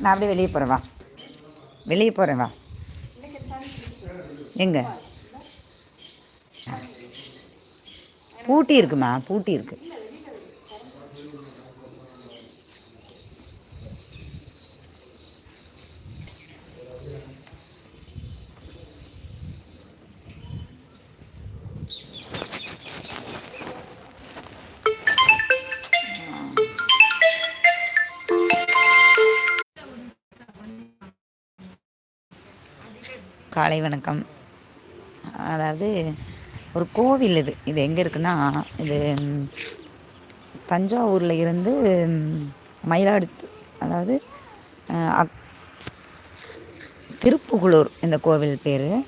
நான் அப்படியே வெளியே போகிறேன் வா. வெளியே போகிறேன் வா. எங்க? பூட்டி இருக்குமா? பூட்டி இருக்குது காலை வணக்கம். அதாவது ஒரு கோவில் இது. இது எங்கே இருக்குன்னா இது தஞ்சாவூரில் இருந்து மயிலாடுத்து மயிலாடுது அதாவது அக்- திருப்புகலூர் இந்த கோவில் பேர்.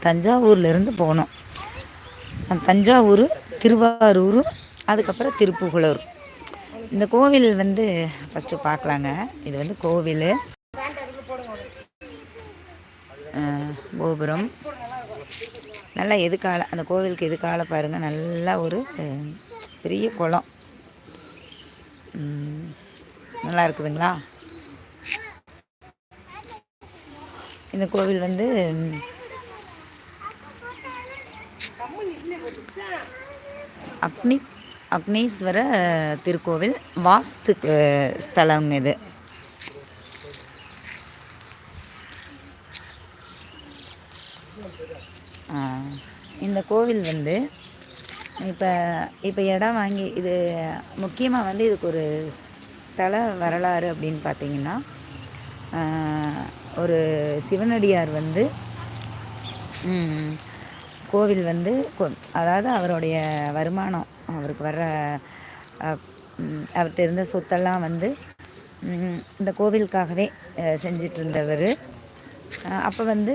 தஞ்சாவூர்லேருந்து போனோம். தஞ்சாவூர் திருவாரூர் அதுக்கப்புறம் திருப்புகலூர் இந்த கோவில் வந்து ஃபஸ்ட்டு பார்க்கலாங்க இது வந்து கோவில். கோபுரம். நல்லா எதுக்கால அந்த கோவிலுக்கு எதுக்கால பாருங்கள் நல்லா ஒரு பெரிய குளம். நல்லா இருக்குதுங்களா? இந்த கோவில் வந்து அக்னி அக்னீஸ்வர திருக்கோவில் வாஸ்து ஸ்தலங்க இது. இந்த கோவில் வந்து இப்போ இப்போ இடம் வாங்கி இது முக்கியமாக வந்து இதுக்கு ஒரு தல வரலாறு அப்படின்னு பார்த்தீங்கன்னா ஒரு சிவனடியார் வந்து கோவில் வந்து கொ- அதாவது அவருடைய வருமானம் அவருக்கு வர்ற அவர்கிட்ட இருந்த சொத்தெல்லாம் வந்து இந்த கோவிலுக்காகவே செஞ்சிட்ருந்தவர் அப்போ வந்து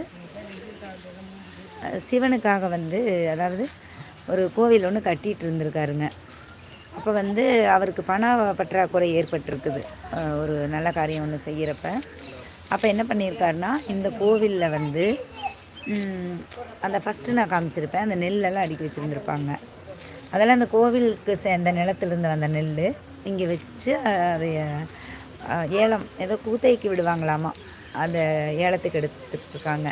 சிவனுக்காக வந்து அதாவது ஒரு கோவில் ஒன்று கட்டிகிட்டு இருந்திருக்காருங்க. அப்போ வந்து அவருக்கு பண பற்றாக்குறை ஏற்பட்டிருக்குது. ஒரு நல்ல காரியம் ஒன்று செய்கிறப்ப அப்போ என்ன பண்ணியிருக்காருன்னா இந்த கோவிலில் வந்து அந்த ஃபஸ்ட்டு நான் காமிச்சிருப்பேன். அந்த நெல்லெல்லாம் அடுக்கி வச்சுருந்துருப்பாங்க. அதெல்லாம் அந்த கோவிலுக்கு சேர்ந்த நிலத்திலிருந்து வந்த நெல் இங்கே வச்சு அதை ஏலம் ஏதோ கூத்தைக்கு விடுவாங்களாமா? அந்த ஏலத்துக்கு எடுத்துகிட்டுருக்காங்க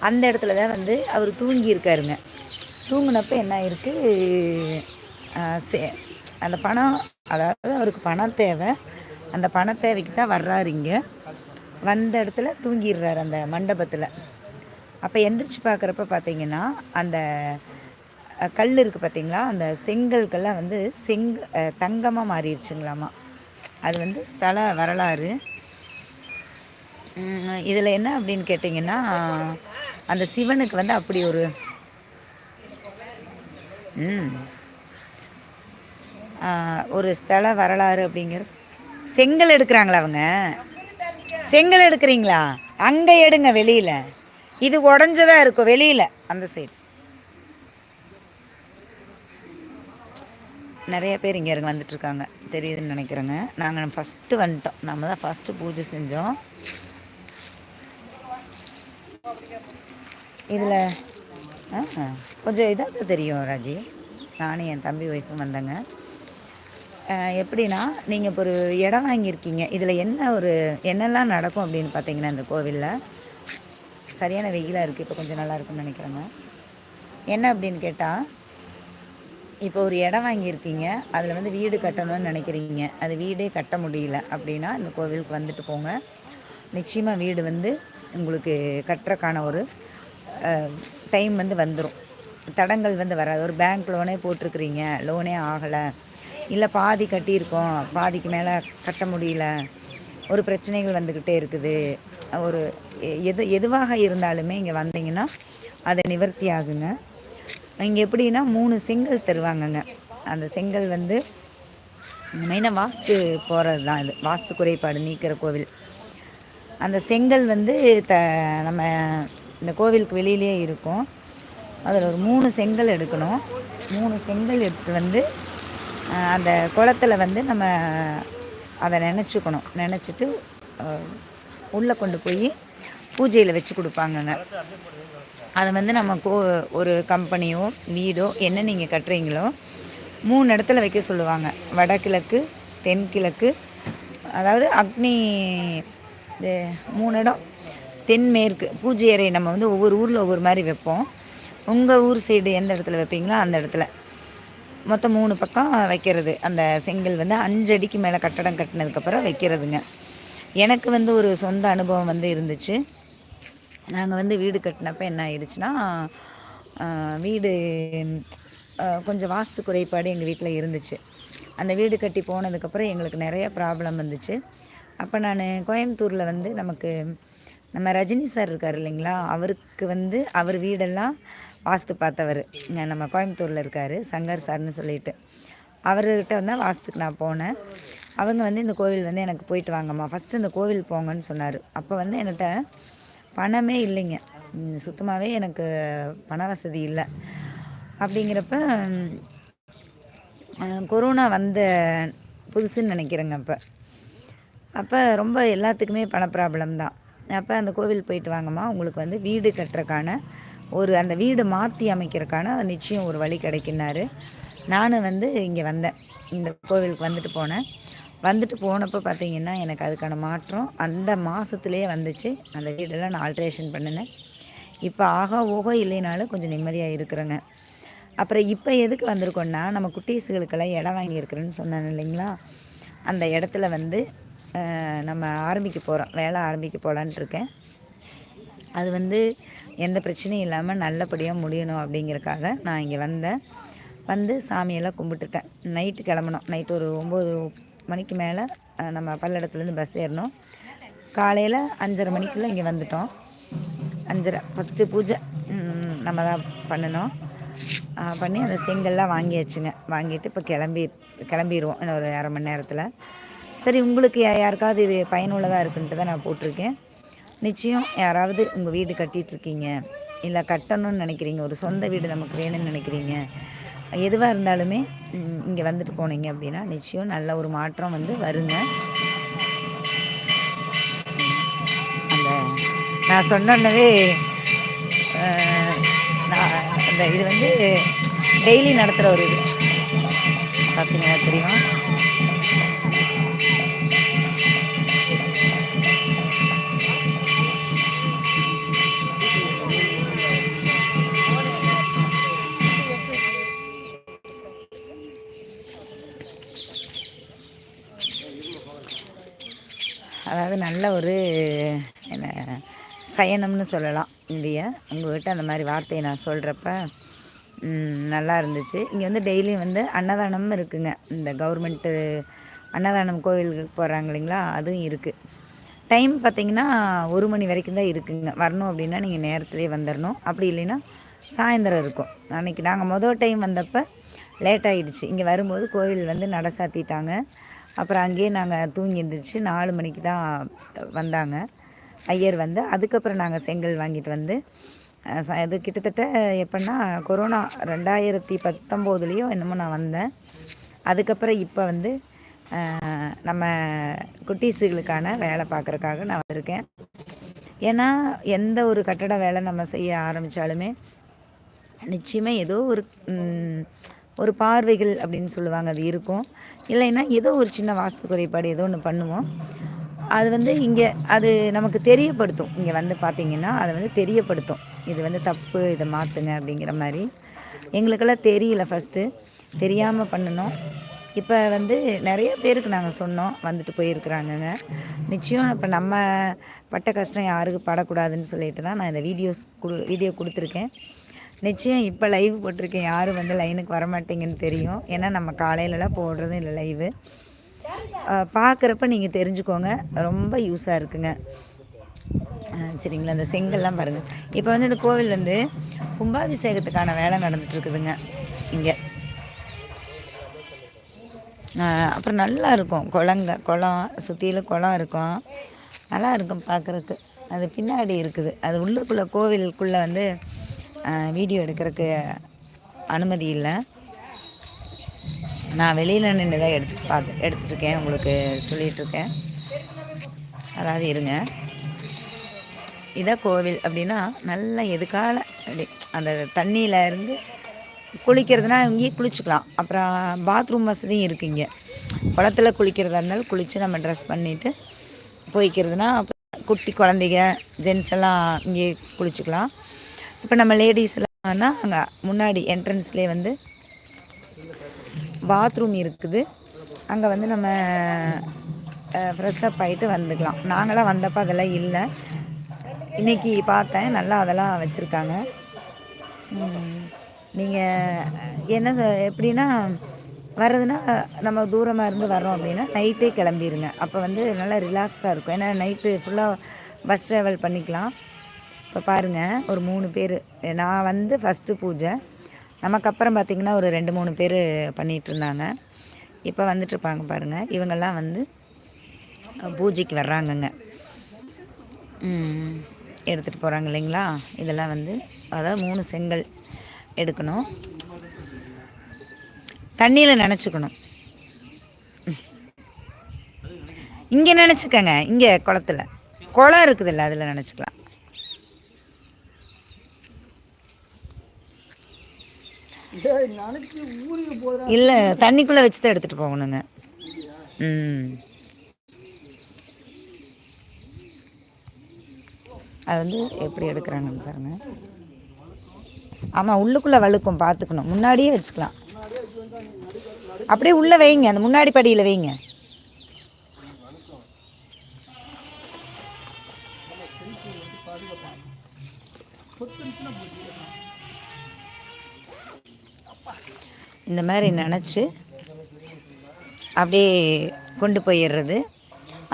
அந்த இடத்துல தான் வந்து அவர் தூங்கியிருக்காருங்க. தூங்கினப்ப என்ன ஆயிருக்கு? சே- அந்த பணம் அதாவது அவருக்கு பணம் தேவை. அந்த பண தேவைக்கு தான் வர்றாரு இங்கே. வந்த இடத்துல தூங்கிடுறாரு அந்த மண்டபத்தில். அப்போ எந்திரிச்சு பார்க்குறப்ப பார்த்தீங்கன்னா அந்த கல் இருக்குது பார்த்தீங்களா அந்த செங்கல்கள்லாம் வந்து செங் தங்கமாக மாறிடுச்சுங்களாமா. அது வந்து ஸ்தல வரலாறு. இதில் என்ன அப்படின்னு கேட்டிங்கன்னா அந்த சிவனுக்கு வந்து அப்படி ஒரு ம். ஒரு ஸ்தல வரலாறு அப்படிங்கிறது செங்கல் எடுக்கிறாங்களா அவங்க? செங்கல் எடுக்கிறீங்களா? அங்கே எடுங்க வெளியில். இது உடஞ்சதாக இருக்கும் வெளியில் அந்த சைடு நிறைய பேர் இங்கே இருங்க வந்துட்டுருக்காங்க. தெரியுதுன்னு நினைக்கிறேங்க. நாங்கள் ஃபஸ்ட்டு வந்துட்டோம். நம்ம தான் ஃபஸ்ட்டு பூஜை செஞ்சோம். இதில் கொஞ்சம் இதாக தெரியும் ராஜி. நானும் என் தம்பி ஒய்ஃபும் வந்தேங்க. எப்படின்னா நீங்கள் இப்போ ஒரு இடம் வாங்கியிருக்கீங்க. இதில் என்ன ஒரு என்னெல்லாம் நடக்கும் அப்படின்னு பார்த்தீங்கன்னா இந்த கோவிலில் சரியான வெயிலாக இருக்குது இப்போ கொஞ்சம் நல்லா இருக்கும்னு நினைக்கிறேங்க. என்ன அப்படின்னு கேட்டால் இப்போ ஒரு இடம் வாங்கியிருக்கீங்க. அதில் வந்து வீடு கட்டணும்னு நினைக்கிறீங்க. அது வீடே கட்ட முடியல அப்படின்னா இந்த கோவிலுக்கு வந்துட்டு போங்க. நிச்சயமாக வீடு வந்து உங்களுக்கு கட்டுறக்கான ஒரு டைம் வந்து வந்துடும் தடங்கள் வந்து வராது. ஒரு பேங்க் லோனே போட்டிருக்கிறீங்க. லோனே ஆகலை. இல்லை பாதி கட்டியிருக்கோம். பாதிக்கு மேலே கட்ட முடியல. ஒரு பிரச்சனைகள் வந்துக்கிட்டே இருக்குது. ஒரு எ- எது எதுவாக இருந்தாலுமே இங்கே வந்தீங்கன்னா அதை நிவர்த்தி ஆகுங்க. இங்கே எப்படின்னா மூணு செங்கல் தருவாங்கங்க. அந்த செங்கல் வந்து மெயினாக வாஸ்து போகிறது தான் இது. வாஸ்து குறைபாடு நீக்கிற கோவில். அந்த செங்கல் வந்து த நம்ம இந்த கோவிலுக்கு வெளியிலேயே இருக்கும். அதில் ஒரு மூணு செங்கல் எடுக்கணும். மூணு செங்கல் எடுத்து வந்து அந்த குளத்துல வந்து நம்ம அதை நினச்சிக்கணும். நினச்சிட்டு உள்ளே கொண்டு போய் பூஜையில் வச்சு கொடுப்பாங்கங்க. அதை வந்து நம்ம கோ ஒரு கம்பெனியோ வீடோ என்ன நீங்கள் கட்டுறீங்களோ மூணு இடத்துல வைக்க சொல்லுவாங்க. வடகிழக்கு தென்கிழக்கு அதாவது அக்னி மூணு இடம். தென்மேற்கு பூஜை அறை நம்ம வந்து ஒவ்வொரு ஊரில் ஒவ்வொரு மாதிரி வைப்போம். உங்கள் ஊர் சைடு எந்த இடத்துல வைப்பீங்களோ அந்த இடத்துல. மொத்தம் மூணு பக்கம் வைக்கிறது. அந்த செங்கல் வந்து அஞ்சு அடிக்கு மேலே கட்டடம் கட்டினதுக்கப்புறம் வைக்கிறதுங்க. எனக்கு வந்து ஒரு சொந்த அனுபவம் வந்து இருந்துச்சு. நாங்கள் வந்து வீடு கட்டினப்ப என்ன ஆயிடுச்சுன்னா வீடு கொஞ்சம் வாஸ்து குறைபாடு எங்கள் வீட்டில் இருந்துச்சு. அந்த வீடு கட்டி போனதுக்கப்புறம் எங்களுக்கு நிறைய ப்ராப்ளம் வந்துச்சு. அப்போ நான் கோயம்புத்தூரில் வந்து நமக்கு நம்ம ரஜினி சார் இருக்கார் இல்லைங்களா? அவருக்கு வந்து அவர் வீடெல்லாம் வாஸ்து பார்த்தவர். நம்ம கோயம்புத்தூரில் இருக்கார் சங்கர் சார்னு சொல்லிட்டு. அவர்கிட்ட வந்து வாஸ்துக்கு நான் போனேன். அவங்க வந்து இந்த கோவில் வந்து எனக்கு போயிட்டு வாங்கம்மா. ஃபஸ்ட்டு இந்த கோவில் போங்கன்னு சொன்னார். அப்போ வந்து என்கிட்ட பணமே இல்லைங்க. சுத்தமாகவே எனக்கு பண வசதி இல்லை. அப்படிங்கிறப்ப கொரோனா வந்த புதுசுன்னு நினைக்கிறேங்க அப்போ. அப்போ ரொம்ப எல்லாத்துக்குமே பண ப்ராப்ளம் தான். அப்போ அந்த கோவில் போயிட்டு வாங்கம்மா. உங்களுக்கு வந்து வீடு கட்டுறக்கான ஒரு அந்த வீடு மாற்றி அமைக்கிறக்கான நிச்சயம் ஒரு வழி கிடைக்கினாரு நானும் வந்து இங்கே வந்தேன். இந்த கோவிலுக்கு வந்துட்டு போனேன். வந்துட்டு போனப்போ பார்த்தீங்கன்னா எனக்கு அதுக்கான மாற்றம் அந்த மாதத்துலேயே வந்துச்சு. அந்த வீடெல்லாம் நான் ஆல்ட்ரேஷன் பண்ணினேன். இப்போ ஆகா ஓகோ இல்லைனாலும் கொஞ்சம் நிம்மதியாக இருக்கிறேங்க. அப்புறம் இப்போ எதுக்கு வந்திருக்கோன்னா நம்ம குட்டீஸுகளுக்கெல்லாம் இடம் வாங்கியிருக்கிறேன்னு சொன்னேன் இல்லைங்களா? அந்த இடத்துல வந்து நம்ம ஆரம்பிக்க போகிறோம் வேலை ஆரம்பிக்க போகலான் இருக்கேன். அது வந்து எந்த பிரச்சனையும் இல்லாமல் நல்லபடியாக முடியணும் அப்படிங்கிறக்காக நான் இங்கே வந்தேன். வந்து சாமியெல்லாம் கும்பிட்டுட்டேன். நைட்டு கிளம்பணும். நைட்டு ஒரு ஒம்பது மணிக்கு மேலே நம்ம பல்லடத்துலேருந்து பஸ் ஏறணும். காலையில் அஞ்சரை மணிக்குள்ளே இங்கே வந்துட்டோம். அஞ்சரை. ஃபஸ்ட்டு பூஜை. நம்ம தான் பண்ணினோம் பண்ணி அந்த செங்கல்லாம் வாங்கியாச்சுங்க. வாங்கிட்டு இப்போ கிளம்பி கிளம்பிடுவோம் இன்னும் ஒரு அரை மணி நேரத்தில். சரி உங்களுக்கு யாருக்காவது இது பயனுள்ளதாக இருக்குன்ட்டு தான் நான் போட்டிருக்கேன். நிச்சயம் யாராவது உங்கள் வீடு கட்டிகிட்ருக்கீங்க இல்லை கட்டணும்னு நினைக்கிறீங்க ஒரு சொந்த வீடு நமக்கு வேணும்னு நினைக்கிறீங்க எதுவாக இருந்தாலுமே இங்கே வந்துட்டு போனீங்க அப்படின்னா நிச்சயம் நல்ல ஒரு மாற்றம் வந்து வருங்க. அந்த நான் சொன்னோன்னவே நான் அந்த இது வந்து டெய்லி நடத்துகிற ஒரு இது. பார்த்தீங்கன்னா தெரியும்? நல்ல ஒரு என்ன சயனம்னு சொல்லலாம். இந்திய உங்கள்கிட்ட அந்த மாதிரி வார்த்தையை நான் சொல்கிறப்ப நல்லா இருந்துச்சு. இங்கே வந்து டெய்லியும் வந்து அன்னதானமும் இருக்குங்க. இந்த கவர்மெண்ட்டு அன்னதானம் கோவிலுக்கு போகிறாங்க இல்லைங்களா? அதுவும் இருக்குது டைம் பார்த்திங்கன்னா ஒரு மணி வரைக்கும் தான் இருக்குங்க. வரணும் அப்படின்னா நீங்கள் நேரத்துலேயே வந்துடணும் அப்படி இல்லைன்னா சாயந்தரம் இருக்கும். அன்றைக்கி நாங்கள் மொதல் டைம் வந்தப்போ லேட் ஆகிடுச்சு இங்கே வரும்போது கோவில் வந்து நட சாத்திட்டாங்க. அப்புறம் அங்கேயே நாங்கள் தூங்கி எழுந்திரிச்சு நாலு மணிக்கு தான் வந்தாங்க. ஐயர் வந்து அதுக்கப்புறம் நாங்கள் செங்கல் வாங்கிட்டு வந்து அது கிட்டத்தட்ட எப்படின்னா கொரோனா ரெண்டாயிரத்தி பத்தொம்போதுலேயும் என்னமோ நான் வந்தேன். அதுக்கப்புறம் இப்போ வந்து நம்ம குட்டீஸுகளுக்கான வேலை பார்க்குறக்காக நான் வந்திருக்கேன். ஏன்னா எந்த ஒரு கட்டட வேலை நம்ம செய்ய ஆரம்பித்தாலுமே நிச்சயமாக ஏதோ ஒரு ஒரு பார்வைகள் அப்படின்னு சொல்லுவாங்க அது இருக்கும். இல்லைன்னா ஏதோ ஒரு சின்ன வாஸ்து குறைபாடு ஏதோ ஒன்று பண்ணுவோம். அது வந்து இங்கே அது நமக்கு தெரியப்படுத்தும். இங்கே வந்து பார்த்திங்கன்னா அதை வந்து தெரியப்படுத்தும். இது வந்து தப்பு இதை மாற்றுங்க அப்படிங்கிற மாதிரி. எங்களுக்கெல்லாம் தெரியல ஃபஸ்ட்டு தெரியாமல் பண்ணணும். இப்போ வந்து நிறைய பேருக்கு நாங்கள் சொன்னோம் வந்துட்டு போயிருக்கிறாங்கங்க. நிச்சயம் இப்போ நம்ம பட்ட கஷ்டம் யாருக்கு படக்கூடாதுன்னு சொல்லிட்டு தான் நான் இந்த வீடியோஸ் கொடு வீடியோ கொடுத்துருக்கேன். நிச்சயம் இப்போ லைவ் போட்டிருக்கேன். யாரும் வந்து லைனுக்கு வரமாட்டேங்கன்னு தெரியும். ஏன்னா நம்ம காலையிலலாம் போடுறதும் இல்லை லைவு பார்க்குறப்ப நீங்கள் தெரிஞ்சுக்கோங்க. ரொம்ப யூஸாக இருக்குங்க. சரிங்களா? அந்த செங்கல்லாம் பாருங்கள் இப்போ வந்து இந்த கோவில் வந்து கும்பாபிஷேகத்துக்கான வேலை நடந்துட்டுருக்குதுங்க. இங்கே. அப்புறம் நல்லா இருக்கும். குளங்க குளம் சுற்றியில் குளம் இருக்கும். நல்லா இருக்கும் பார்க்குறக்கு அது பின்னாடி இருக்குது. அது உள்ளுக்குள்ளே கோவிலுக்குள்ளே வந்து வீடியோ எடுக்கிறதுக்கு அனுமதி இல்லை. நான் வெளியில் நின்று தான் எடுத்து பார்த்து எடுத்துட்ருக்கேன் உங்களுக்கு சொல்லிகிட்ருக்கேன் அதாவது இருங்க. இதான் கோவில் அப்படின்னா நல்லா எதுக்கால அப்படி அந்த தண்ணியில் இருந்து குளிக்கிறதுனா இங்கேயே குளிச்சுக்கலாம். அப்புறம் பாத்ரூம் வசதியும் இருக்குது இங்கே. குளத்துல குளிக்கிறதா இருந்தாலும் குளித்து நம்ம ட்ரெஸ் பண்ணிவிட்டு போய்க்கிறதுனா குட்டி குழந்தைங்க ஜென்ஸ் எல்லாம் இங்கேயே குளிச்சுக்கலாம். இப்போ நம்ம லேடிஸ்லாம் அங்கே முன்னாடி என்ட்ரன்ஸ்லேயே வந்து பாத்ரூம் இருக்குது. அங்கே வந்து நம்ம ஃப்ரெஷ்ஷப் ஆகிட்டு வந்துக்கலாம். நாங்களாம் வந்தப்போ அதெல்லாம் இல்லை. இன்றைக்கி பார்த்தேன். நல்லா அதெல்லாம் வச்சுருக்காங்க. நீங்கள் என்ன எப்படின்னா வர்றதுன்னா நம்ம தூரமாக இருந்து வரோம் அப்படின்னா நைட்டே கிளம்பிடுங்க அப்போ வந்து நல்லா ரிலாக்ஸாக இருக்கும். ஏன்னா நைட்டு ஃபுல்லாக பஸ் ட்ராவல் பண்ணிக்கலாம். இப்போ பாருங்கள் ஒரு மூணு பேர். நான் வந்து ஃபஸ்ட்டு பூஜை. நமக்கு அப்புறம் பார்த்திங்கன்னா ஒரு ரெண்டு மூணு பேர் பண்ணிகிட்டு இருந்தாங்க. இப்போ வந்துட்டுருப்பாங்க பாருங்கள் இவங்கெல்லாம் வந்து பூஜைக்கு வர்றாங்கங்க. எடுத்துகிட்டு போகிறாங்க இல்லைங்களா? இதெல்லாம் வந்து அதாவது மூணு செங்கல் எடுக்கணும். தண்ணியில் நினச்சிக்கணும். இங்கே நினச்சிக்கங்க இங்கே குளத்துல. குளம் இருக்குதுல்ல அதில் நினச்சிக்கலாம் நினைச்சு ஊருக்கு போகிறேன் இல்லை தண்ணிக்குள்ளே வச்சு தான் எடுத்துகிட்டு போகணுங்க. ம். அது வந்து எப்படி எடுக்கிறாங்கன்னு பாருங்க. ஆமாம் உள்ளுக்குள்ளே வழுக்கும் பார்த்துக்கணும் முன்னாடியே வச்சுக்கலாம். அப்படியே உள்ளே வைங்க அந்த முன்னாடி படியில் வைங்க. இந்த மாதிரி நினச்சி அப்படியே கொண்டு போயிடுறது.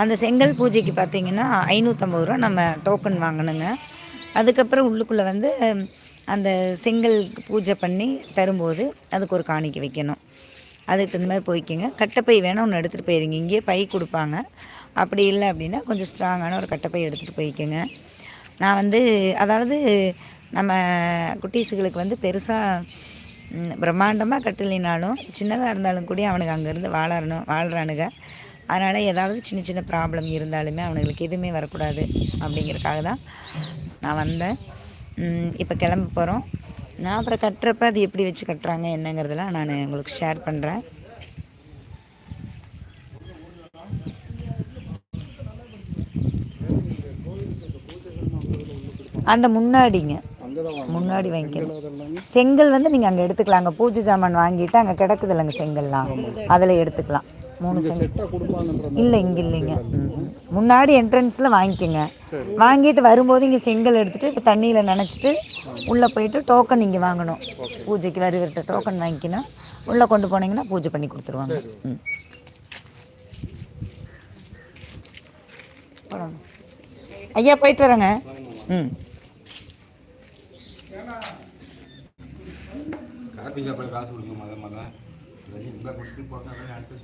அந்த செங்கல் பூஜைக்கு பார்த்தீங்கன்னா ஐநூற்றம்பது ரூபா நம்ம டோக்கன் வாங்கணுங்க. அதுக்கப்புறம் உள்ளுக்குள்ளே வந்து அந்த செங்கல் பூஜை பண்ணி தரும்போது அதுக்கு ஒரு காணிக்கை வைக்கணும். அதுக்கு தகுந்த மாதிரி போய்க்குங்க. கட்டைப்பை வேணால் ஒன்று எடுத்துகிட்டு போயிருங்க. இங்கேயே பை கொடுப்பாங்க. அப்படி இல்லை அப்படின்னா கொஞ்சம் ஸ்ட்ராங்கான ஒரு கட்டைப்பை எடுத்துகிட்டு போய்க்கோங்க. நான் வந்து அதாவது நம்ம குட்டீஸுகளுக்கு வந்து பெருசாக பிரம்மாண்டமாக கட்டலினாலும் சின்னதாக இருந்தாலும் கூட அவனுக்கு அங்கேருந்து வாழறணும் வாழ்கிறானுங்க அதனால் ஏதாவது சின்ன சின்ன ப்ராப்ளம் இருந்தாலுமே அவனுங்களுக்கு எதுவுமே வரக்கூடாது அப்படிங்கிறதுக்காக தான் நான் வந்தேன். இப்போ கிளம்ப போகிறோம் நான் அப்புறம் கட்டுறப்ப அது எப்படி வச்சு கட்டுறாங்க என்னங்கிறதெல்லாம் நான் உங்களுக்கு ஷேர் பண்ணுறேன் அந்த முன்னாடிங்க. முன்னாடி வாங்கிக்கணும். செங்கல் வந்து நீங்கள் அங்கே எடுத்துக்கலாம். அங்கே பூஜை சாமான் வாங்கிட்டு அங்கே கிடக்குது இல்லைங்க செங்கல்லாம். அதில் எடுத்துக்கலாம். மூணு செங்கல். இல்லை இங்கே இல்லைங்க. முன்னாடி என்ட்ரன்ஸில் வாங்கிக்கோங்க. வாங்கிட்டு வரும்போது இங்கே செங்கல் எடுத்துகிட்டு இப்போ தண்ணியில் நனைச்சிட்டு உள்ளே போயிட்டு டோக்கன் இங்கே வாங்கணும். பூஜைக்கு வருகிற டோக்கன் வாங்கிக்கணும் உள்ளே கொண்டு போனீங்கன்னா பூஜை பண்ணி கொடுத்துருவாங்க. ம். ஐயா போயிட்டு வரேங்க. ம். கரெக்டிங்க போய் காசு கொடுக்க மத மத போட்டாங்க அடுத்த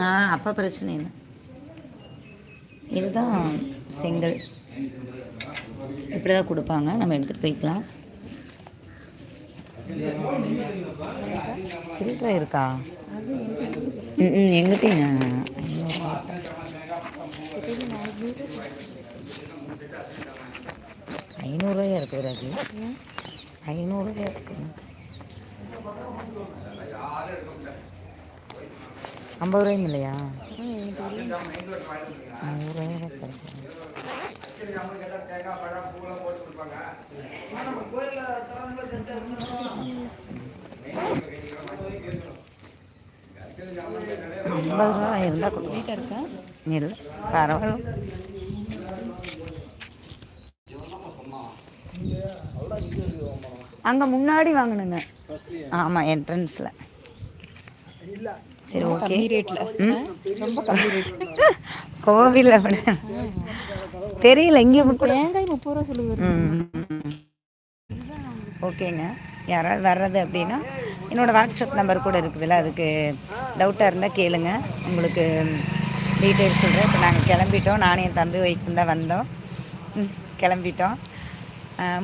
ஆ அப்போ பிரச்சனை இல்லை. இதுதான் செங்கல். இப்படி தான் கொடுப்பாங்க. நம்ம எடுத்துகிட்டு போய்க்கலாம். சில்லறை இருக்கா? ம் ம் எங்கிட்டீங்க ஐநூறுரூவாயா இருக்குது ராஜி? ஐநூறுரூவாயா இருக்கு. ஐம்பது ரூபாயும் இல்லையா நூறுரூவாயா ஐம்பது ரூபா இருந்தால் இருக்கா? இல்லை பரவாயில்ல அங்கே முன்னாடி வாங்கணுங்க ஆமாம் என்ட்ரன்ஸில் சரி ஓகே கம்மி ரேட்ல ரொம்ப கம்மி ரேட் கோவில் அப்படி தெரியல இங்கே தேங்காய் முப்பது ரூபா சொல்லுது ம். ஓகேங்க யாராவது வர்றது அப்படின்னா என்னோடய வாட்ஸ்அப் நம்பர் கூட இருக்குதுல்ல அதுக்கு டவுட்டாக இருந்தால் கேளுங்க உங்களுக்கு டீட்டெயில் சொல்கிறேன் இப்போ நாங்கள் கிளம்பிட்டோம். நானும் என் தம்பி ஒய்ஃபும் தான் வந்தோம். ம், கிளம்பிட்டோம்.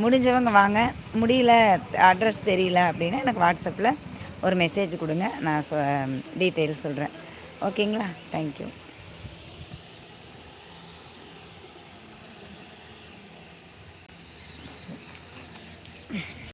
முடிஞ்சவங்க வாங்க. முடியல அட்ரஸ் தெரியல அப்படின்னா எனக்கு வாட்ஸ்அப்பில் ஒரு மெசேஜ் கொடுங்க. நான் சொ டீட்டெயில் சொல்கிறேன் ஓகேங்களா தேங்க்யூ